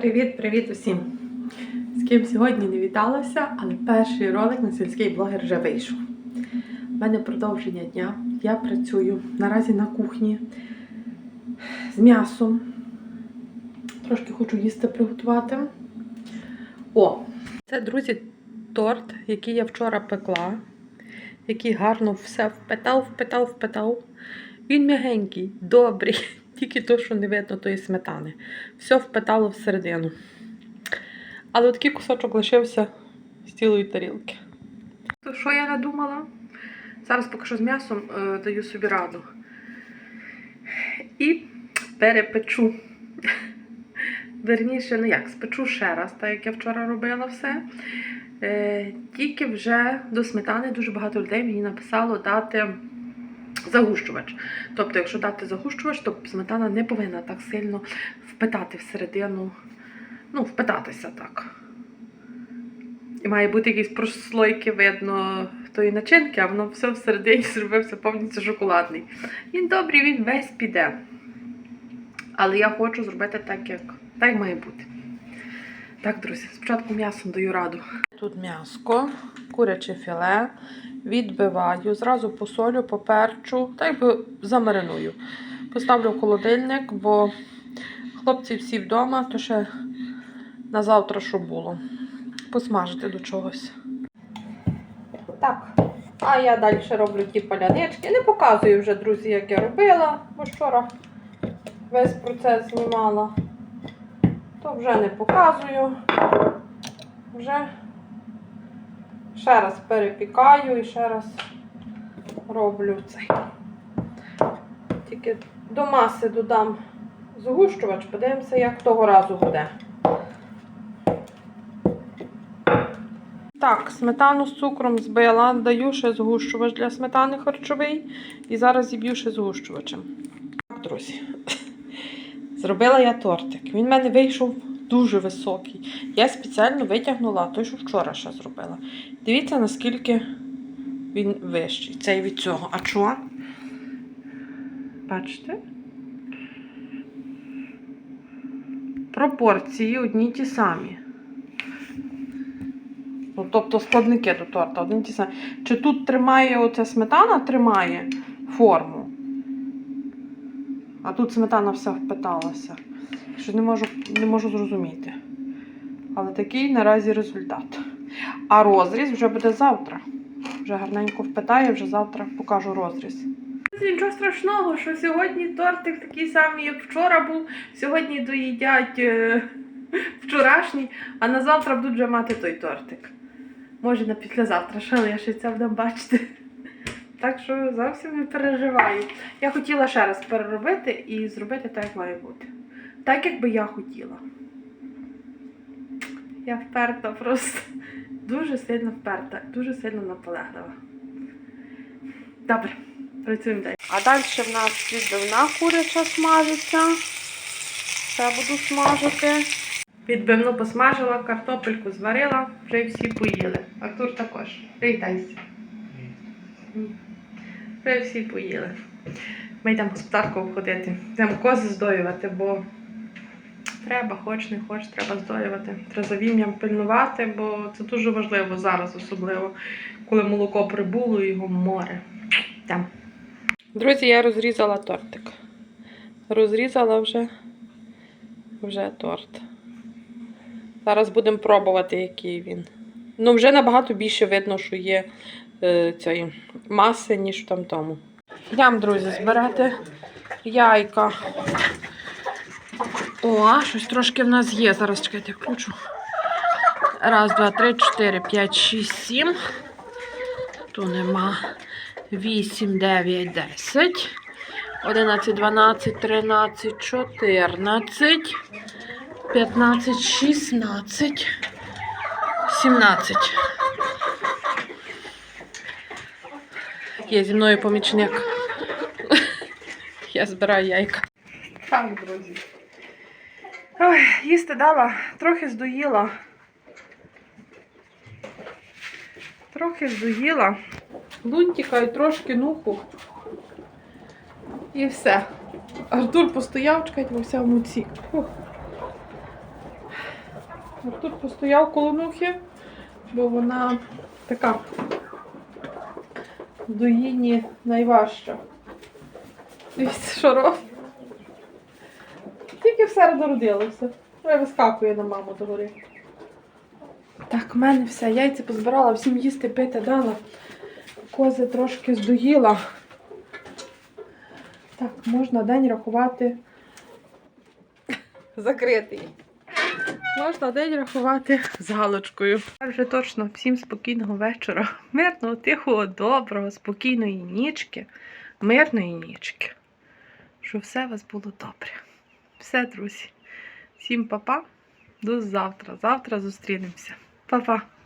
Привіт-привіт усім! З ким сьогодні не віталася, але перший ролик на сільський блогер вже вийшов. У мене продовження дня. Я працюю наразі на кухні з м'ясом. Трошки хочу їсти приготувати. О! Це, друзі, торт, який я вчора пекла, який гарно все впитав, впитав, впитав. Він м'ягенький, добрий, тільки то, що не видно тої сметани. Все впитало всередину. Але такий кусочок лишився з цілої тарілки. То що я надумала? Зараз поки що з м'ясом е, даю собі раду. І перепечу. Верніше, ну як, спечу ще раз, так як я вчора робила все. Е, тільки вже до сметани дуже багато людей мені написало дати загущувач. Тобто, якщо дати загущувач, то сметана не повинна так сильно впитати всередину, ну, впитатися так. І має бути якісь прослойки, видно тої начинки, а воно все всередині зробився повністю шоколадний. Він добрий, він весь піде. Але я хочу зробити так, як так має бути. Так, друзі, спочатку м'ясом даю раду. Тут м'яско, куряче філе, відбиваю, зразу посолю, поперчу, та якби замариную. Поставлю в холодильник, бо хлопці всі вдома, то ще на завтра що було. Посмажити до чогось. Так, а я далі роблю ті палянички. Не показую вже, друзі, як я робила, бо вчора весь процес знімала. То вже не показую. Вже ще раз перепікаю і ще раз роблю цей. Тільки до маси додам згущувач, подивимося, як того разу буде. Так, сметану з цукром збила, даю ще згущувач для сметани харчовий. І зараз зіб'ю ще згущувачем. Так, друзі. Зробила я тортик. Він в мене вийшов дуже високий. Я спеціально витягнула той, що вчора ще зробила. Дивіться, наскільки він вищий. Цей від цього. А чого? Бачите? Пропорції одні ті самі. Ну, тобто складники до торта одні ті самі. Чи тут тримає оця сметана тримає форму? А тут сметана вся впиталася. Що не можу, не можу зрозуміти. Але такий наразі результат. А розріз вже буде завтра. Вже гарненько впитає, вже завтра покажу розріз. Нічого страшного, що сьогодні тортик такий самий, як вчора був. Сьогодні доїдять е, вчорашній, а на завтра будуть вже мати той тортик. Може на післязавтра, але я ще це будемо бачити. Так що зовсім не переживаю. Я хотіла ще раз переробити і зробити так, як має бути. Так, як би я хотіла. Я вперта просто. Дуже сильно вперта, дуже сильно наполеглива. Добре, працюємо далі. А далі в нас відбивна куряча смажиться. Ще буду смажити. Відбивну посмажила, картопельку зварила, вже всі поїли. Артур також. Привітайся. Вже всі поїли. Ми йдемо господарку обходити. Йдемо кози здоювати, бо треба, хоч не хоч, треба здоювати. Треба за вім'ям пильнувати, бо це дуже важливо зараз, особливо, коли молоко прибуло і його море. Там. Друзі, я розрізала тортик. Розрізала вже, вже торт. Зараз будемо пробувати, який він. Ну, вже набагато більше видно, що є цієї маси, ніж там тому. Йдемо, друзі, збирати яйка. О, щось трошки в нас є. Зараз чекайте, включу. Раз, два, три, чотири, п'ять, шість, сім. Тут нема. Вісім, дев'ять, десять. Одинадцять, дванадцять, тринадцять, чотирнадцять. 15, 16, 17. Є зі мною помічник. Я збираю яйка. Так, друзі. Ой, їсти дала, трохи здоїла. Трохи здоїла. Лунтика і трошки нуху. І все. Артур постояв, чекайте, во всьому ці. Фух. Артур постояв коло мухи, бо вона така в доїні найважча. Дивіться, що робить. Тільки в середу родилося. Вже вискакує на маму догори. Так, в мене все. Яйця позбирала, всім їсти пити дала. Кози трошки здоїла. Так, можна день рахувати закритий. Можна день рахувати з галочкою. Вже точно всім спокійного вечора. Мирного, тихого, доброго, спокійної нічки, мирної нічки. Щоб все у вас було добре. Все, друзі. Всім па-па. До завтра. Завтра зустрінемося. Па-па.